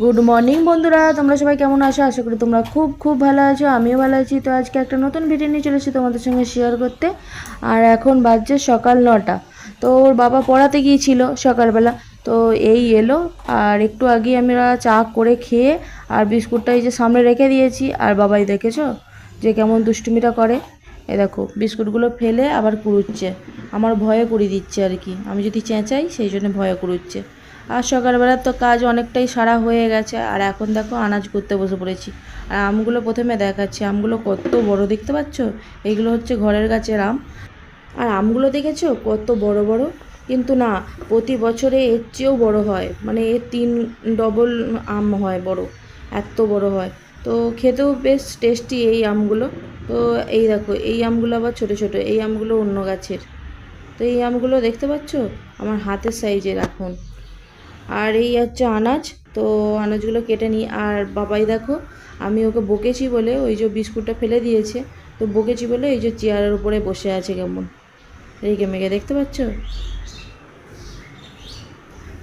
Good morning বন্ধুরা। তোমরা সবাই কেমন আছো? আশা করি তোমরা খুব খুব ভালো আছো। আমিও ভালো আছি। তো আজকে একটা নতুন ভিডিও নিয়ে চলেছি তোমাদের সঙ্গে শেয়ার করতে। আর এখন বাজছে সকাল নটা। তো ওর বাবা পড়াতে গিয়েছিল সকালবেলা। তো এই এলো। আর একটু আগে আমরা চা করে খেয়ে আর বিস্কুটটা এই যে সামনে রেখে দিয়েছি। আর বাবাই দেখেছ যে কেমন দুষ্টুমিটা করে? এ দেখো, বিস্কুটগুলো ফেলে আবার কুড়ুচ্ছে। আমার ভয়ে কুড়িয়ে দিচ্ছে আর কি। আমি যদি চেঁচাই, সেই জন্য ভয়ে কুড়ুচ্ছে। আর সকালবেলার তো কাজ অনেকটাই সারা হয়ে গেছে। আর এখন দেখো আনাজ করতে বসে পড়েছি। আর আমগুলো প্রথমে দেখাচ্ছি। আমগুলো কত বড় দেখতে পাচ্ছ? এইগুলো হচ্ছে ঘরের গাছের আম। আর আমগুলো দেখেছ? কত বড় বড়। কিন্তু না, প্রতি বছরে এর চেয়েও বড় হয়। মানে এর তিন ডবল আম হয় বড়। এত বড় হয়। তো খেতেও বেশ টেস্টি এই আমগুলো। তো এই দেখো, এই আমগুলো আবার ছোট ছোট। এই আমগুলো অন্য গাছের। তো এই আমগুলো দেখতে পাচ্ছ? আমার হাতের সাইজের এখন। আর এই হচ্ছে আনাজ। তো আনাজগুলো কেটে নিই। আর বাবাই দেখো, আমি ওকে বকেছি বলে ওই যে বিস্কুটটা ফেলে দিয়েছে। তো বকেছি বলে এই যে চেয়ারের উপরে বসে আছে কেমন। রেগে মেগে দেখতে পাচ্ছ?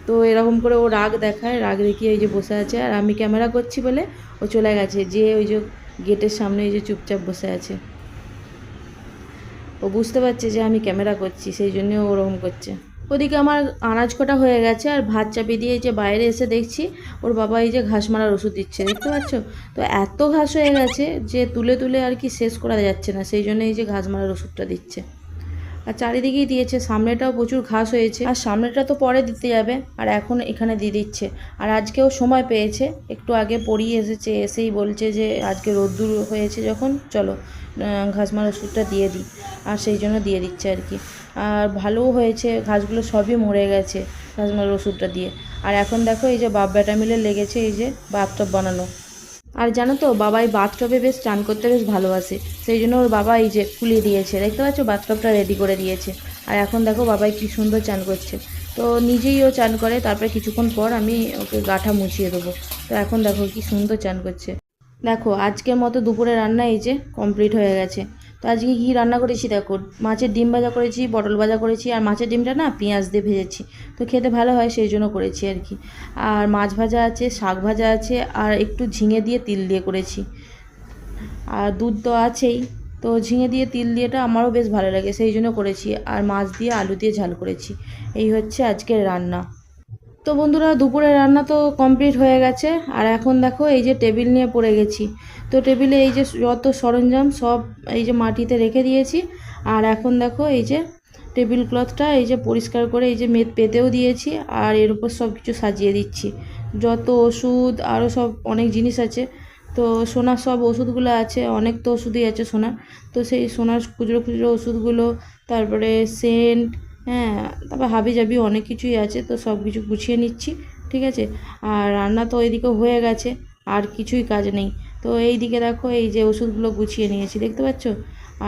তো এরকম করে ও রাগ দেখায়, রাগ দেখিয়ে এই যে বসে আছে। আর আমি ক্যামেরা করছি বলে ও চলে গেছে, যে ওই যে গেটের সামনে এই যে চুপচাপ বসে আছে। ও বুঝতে পারছে যে আমি ক্যামেরা করছি, সেই জন্য ওরকম করছে। ওদিকে আমার আনাজ কটা হয়ে গেছে আর ভাত চাপি দিয়ে এই যে বাইরে এসে দেখছি, ওর বাবা এই যে ঘাস মারার ওষুধ দিচ্ছে, দেখতে পাচ্ছ? তো এত ঘাস হয়ে গেছে যে তুলে তুলে আর কি শেষ করা যাচ্ছে না, সেই জন্য এই যে ঘাস মারার ওষুধটা দিচ্ছে। আর চারিদিকেই দিয়েছে, সামনেটাও প্রচুর ঘাস হয়েছে। আর সামনেটা তো পরে দিতে যাবে, আর এখন এখানে দিয়ে দিচ্ছে। আর আজকেও সময় পেয়েছে, একটু আগে পড়িয়ে এসেছে, এসেই বলছে যে আজকে রোদ্দুর হয়েছে যখন, চলো ঘাস মারার ওষুধটা দিয়ে দিই। আর সেই জন্য দিয়ে দিচ্ছে আর কি। আর ভালোও হয়েছে, ঘাসগুলো সবই মরে গেছে, ঘাস মারার ওষুধটা দিয়ে। আর এখন দেখো, এই যে বাপ বেটা মিলে লেগেছে, এই যে বাথটব বানানো আর জানো তো বাবাই বাথটবে বেশ চান করতে বেশ ভালোবাসে। সেই জন্য ওর বাবা এই যে খুলে দিয়েছে, দেখতে পাচ্ছ? বাথটবটা রেডি করে দিয়েছে। আর এখন দেখো বাবাই কি সুন্দর চান করছে। তো নিজেই ও চান করে, তারপরে কিছুক্ষণ পর আমি ওকে গাঠা মুছিয়ে দেবো। তো এখন দেখো কি সুন্দর চান করছে। দেখো, আজকের মতো দুপুরে রান্না এই যে কমপ্লিট হয়ে গেছে। তো আজকে কী রান্না করেছি, দেখো। মাছের ডিম ভাজা করেছি, পটল ভাজা করেছি, আর মাছের ডিমটা না পেঁয়াজ দিয়ে ভেজেছি। তো খেতে ভালো হয়, সেই জন্য করেছি আর কি। আর মাছ ভাজা আছে, শাক ভাজা আছে, আর একটু ঝিঙে দিয়ে তিল দিয়ে করেছি। আর দুধ তো আছেই, তো ঝিঙে দিয়ে তিল দিয়েটা আমারও বেশ ভালো লাগে, সেই জন্য করেছি। আর মাছ দিয়ে আলু দিয়ে ঝাল করেছি। এই হচ্ছে আজকের রান্না। তো বন্ধুরা দুপুরে রান্না তো কমপ্লিট হয়ে গেছে। আর এখন দেখো, এই যে টেবিল নিয়ে পড়ে গেছি। তো টেবিলে এই যে যত সরঞ্জাম, সব এই যে মাটিতে রেখে দিয়েছি। আর এখন দেখো, এই যে টেবিল ক্লথটা, এই যে পরিষ্কার করে এই যে মেদ পেতেও দিয়েছি। আর এর উপর সব কিছু সাজিয়ে দিচ্ছি। যত ওষুধ আরও সব অনেক জিনিস আছে। তো সোনার সব ওষুধগুলো আছে, অনেক তো ওষুধই আছে সোনার। তো সেই সোনার খুচরো খুচরো ওষুধগুলো, তারপরে সেন্ট হ্যাঁ তারপর হাবি জাবি অনেক কিছুই আছে, তো সব কিছু গুছিয়ে নিচ্ছি, ঠিক আছে? আর রান্না তো ওইদিকে হয়ে গেছে, আর কিছুই কাজ নেই। তো এই দিকে দেখো, এই যে ওষুধগুলো গুছিয়ে নিয়েছি, দেখতে পাচ্ছ?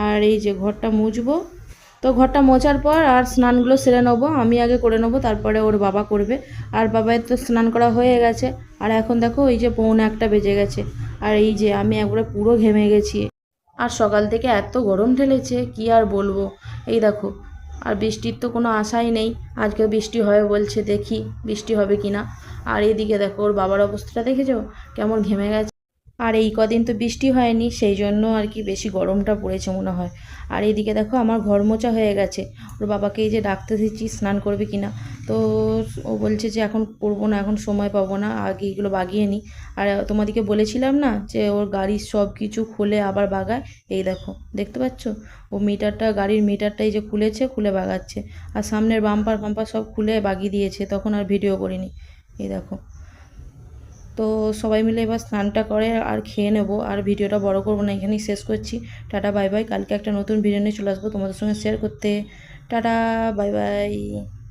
আর এই যে ঘরটা মুছবো। তো ঘরটা মোছার পর আর স্নানগুলো সেরে নেব, আমি আগে করে নেব, তারপরে ওর বাবা করবে। আর বাবার তো স্নান করা হয়ে গেছে, আর এখন দেখো, এই যে পৌনে একটা বেজে গেছে, আর এই যে আমি একবারে পুরো ঘেমে গেছি। আর সকাল থেকে এত গরম ঠেলেছে কি আর বলব? এই দেখো আর বৃষ্টির তো কোনো আশাই নেই। আজকে বৃষ্টি হবে বলছে, দেখি বৃষ্টি হবে কি না। আর এদিকে দেখো, ওর বাবার অবস্থাটা দেখেছ? কেমন ঘেমে গেছে। আর এই কদিন তো বৃষ্টি হয়নি, সেই জন্য আর কি বেশি গরমটা পড়েছে মনে হয়। আর এদিকে দেখো, আমার ঘর মোচা হয়ে গেছে। ওর বাবাকে এই যে ডাকতে দিচ্ছি, স্নান করবে কি না। তো ও বলছে যে এখন করব না, এখন সময় পাবো না, আগে এগুলো বাগিয়ে নিই আর তোমাদেরকে বলেছিলাম না যে ওর গাড়ির সব কিছু খুলে আবার বাগায়? এই দেখো, দেখতে পাচ্ছ? ও মিটারটা, গাড়ির মিটারটা এই যে খুলেছে, খুলে বাগাচ্ছে। আর সামনের বাম্পার ফাম্পার সব খুলে বাগিয়ে দিয়েছে, তখন আর ভিডিও করিনি। এই দেখো। তো সবাই মিলে এবার স্নানটা করে আর খেয়ে নেব, আর ভিডিওটা বড় করব না, এখানেই শেষ করছি। Tata, bye bye. কালকে একটা নতুন ভিডিও নিয়ে চলে আসব তোমাদের সঙ্গে শেয়ার করতে। Tata, bye bye.